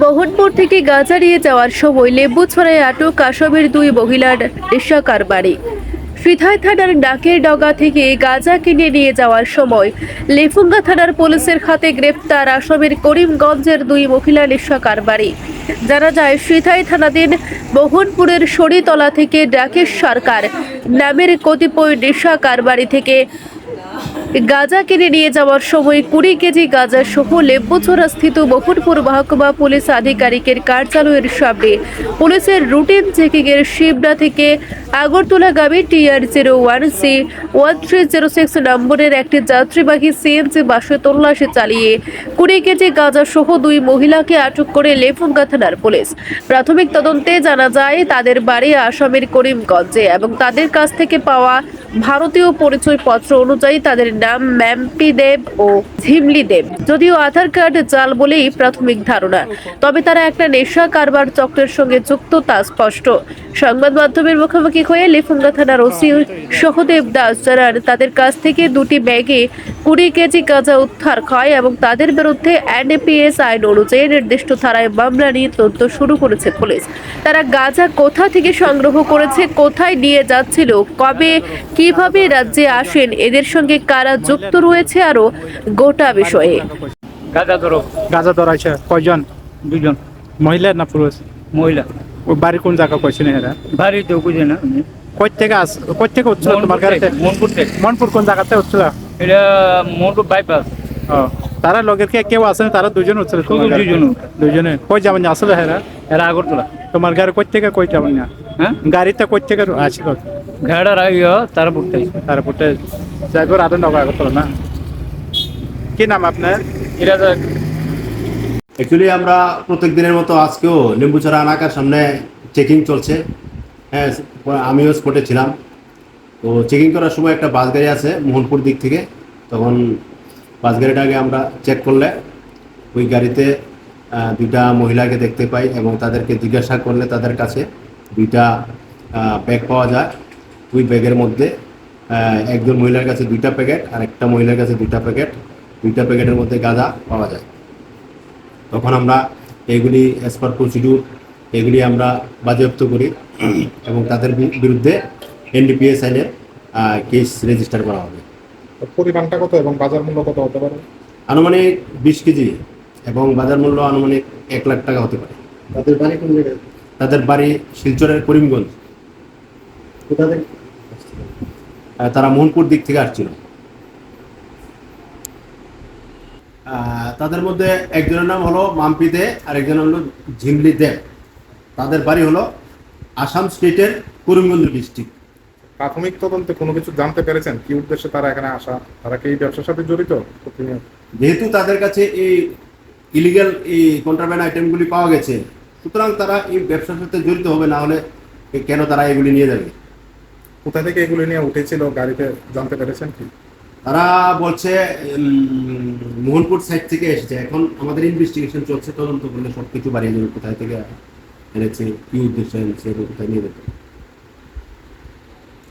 মোহনপুর থেকে গাজা নিয়ে যাওয়ার সময় লেবুছড়ায় আটক আসামের দুই মহিলার নেশা কারবারি। সিথাই থানার ডাকের ডগা থেকে গাজা কিনে নিয়ে যাওয়ার সময় লেফুঙ্গা থানার পুলিশের হাতে গ্রেপ্তার আসামের করিমগঞ্জের দুই মহিলা নেশা কারবারি। জানা যায় সিথাই থানাধীন মোহনপুরের শরীতলা থেকে ডাকেশ সরকার নামের কতিপয় নেশা কারবারি থেকে গাঁজা কিনে নিয়ে যাওয়ার সময় কুড়ি কেজি গাঁজা সহ লেম্বুচোরা স্থিত বকুরপুর মহকুমা পুলিশ আধিকারিকের কার্যালয়ের সামনে। পুলিশের রুটিন চেকিং এর শিবনা থেকে Agartala গামী TR zero one C one three zero six নম্বরের একটি যাত্রীবাহী সিএনজি বাসে তল্লাশি চালিয়ে কুড়ি কেজি গাঁজা সহ দুই মহিলাকে আটক করে লেফুঙ্গা থানার পুলিশ। প্রাথমিক তদন্তে জানা যায়, তাদের বাড়ি আসামের করিমগঞ্জে এবং তাদের কাছ থেকে পাওয়া ভারতীয় পরিচয়পত্র অনুযায়ী তাদের নাম ম্যাম্পি দেব ও ঝিমলি দেব। যদিও আধার কার্ড জাল বলেই প্রাথমিক ধারণা, তবে তারা একটা নেশা কারবার চক্রের সঙ্গে যুক্ত, তা স্পষ্ট। সংবাদ মাধ্যমের মুখোমুখি হয়ে লিফুঙ্গা থানার ওসি সহদেব দাস জানান, তাদের কাছ থেকে দুটি ব্যাগে কুড়ি কেজি গাঁজা উদ্ধার হয় এবং তাদের বিরুদ্ধে এনএপিএস আইন অনুযায়ী নির্দিষ্ট ধারায় মামলা নিয়ে তদন্ত শুরু করেছে পুলিশ। তারা গাঁজা কোথা থেকে সংগ্রহ করেছে কোথায় নিয়ে যাচ্ছিল কবে কীভাবে রাজ্যে আসেন এদের সঙ্গে কারা যুক্ত রয়েছে আরও গোটা বিষয়ে। গাঁজা ধরো। গাঁজা ধরাইছে কয়জন? দুজন মহিলা না পুরুষ? মহিলা। ওই বাড়ি কোন জায়গা কইছেন এরা? বাড়ি তো বুঝে না। কই থেকে আস কই থেকে উঠছিল তোমার গাড়িতে? মনপুর থেকে। মনপুর কোন জায়গাতে উঠছিল এটা মনপুর বাইপাস ও। তারা লগের কে কেউ আসেন তারা দুজন উঠছিল। গাড়িতে? দুজন। দুজনে। কই যাবেন না? আসলে হেরা? এরা আগরতলা। তোমার গাড়ি কই থেকে কই যাবেন না? হ্যাঁ? গাড়িতে কই থেকে আসছিল ঘাড়ার আগে তারপর তারপরে যাইবার আরও নগর আগত না? কি নাম আপনার? এরা তো অ্যাকচুয়ালি আমরা প্রত্যেক দিনের মতো আজকেও লেম্বুছড়া আনাকার সামনে চেকিং চলছে। হ্যাঁ আমিও স্পটে ছিলাম। তো চেকিং করার সময় একটা বাস গাড়ি আছে মোহনপুর দিক থেকে। তখন বাস গাড়িটাকে আমরা চেক করলে ওই গাড়িতে দুইটা মহিলাকে দেখতে পাই এবং তাদেরকে জিজ্ঞাসা করলে তাদের কাছে দুইটা ব্যাগ পাওয়া যায়। ওই ব্যাগের মধ্যে একজন মহিলার কাছে দুইটা প্যাকেট আর একটা মহিলার কাছে দুইটা প্যাকেট দুইটা প্যাকেটের মধ্যে গাঁজা পাওয়া যায়। তখন আমরা এগুলি অ্যাজ পার প্রসিডিউর এগুলি আমরা বাজেয়াপ্ত করি এবং তাদের বিরুদ্ধে এনডিপিএস আইনে কেস রেজিস্টার করা হবে। পরিমাণটা কত এবং বাজার মূল্য কত হতে পারে? আনুমানিক বিশ কেজি এবং বাজার মূল্য আনুমানিক এক লাখ টাকা হতে পারে। তাদের বাড়ি কোন জায়গায়? তাদের বাড়ি শিলচরের করিমগঞ্জ। কোথা থেকে? তারা মোহনপুর দিক থেকে আসছিল। তাদের মধ্যে একজনের নাম হলো মাম্পি দে আর একজনের হলো ঝিমলি দেব তাদের বাড়ি হলো আসাম স্টেটের করিমগঞ্জ ডিস্ট্রিক্ট। প্রাথমিক তদন্তে কোনো কিছু জানতে পেরেছেন? কি উদ্দেশ্যে তারা এখানে আসা? তারা কি এই ব্যবসার সাথে জড়িত? যেহেতু তাদের কাছে এই ইলিগাল এই কন্ট্রাব্যান্ড আইটেমগুলি পাওয়া গেছে সুতরাং তারা এই ব্যবসার সাথে জড়িত হবে না হলে কেন তারা এগুলি নিয়ে যাবে? কোথা থেকে এগুলি নিয়ে উঠেছিল গাড়িতে জানতে পেরেছেন কি? তারা বলছে মোহনপুর সাইড থেকে এসেছে। এখন আমাদের ইনভেস্টিগেশন চলছে তদন্ত করলে সব কিছু বাড়িয়ে যাবে কোথায় থেকে এনেছে কি উদ্দেশ্যে এনেছে কোথায় নিয়ে যেতে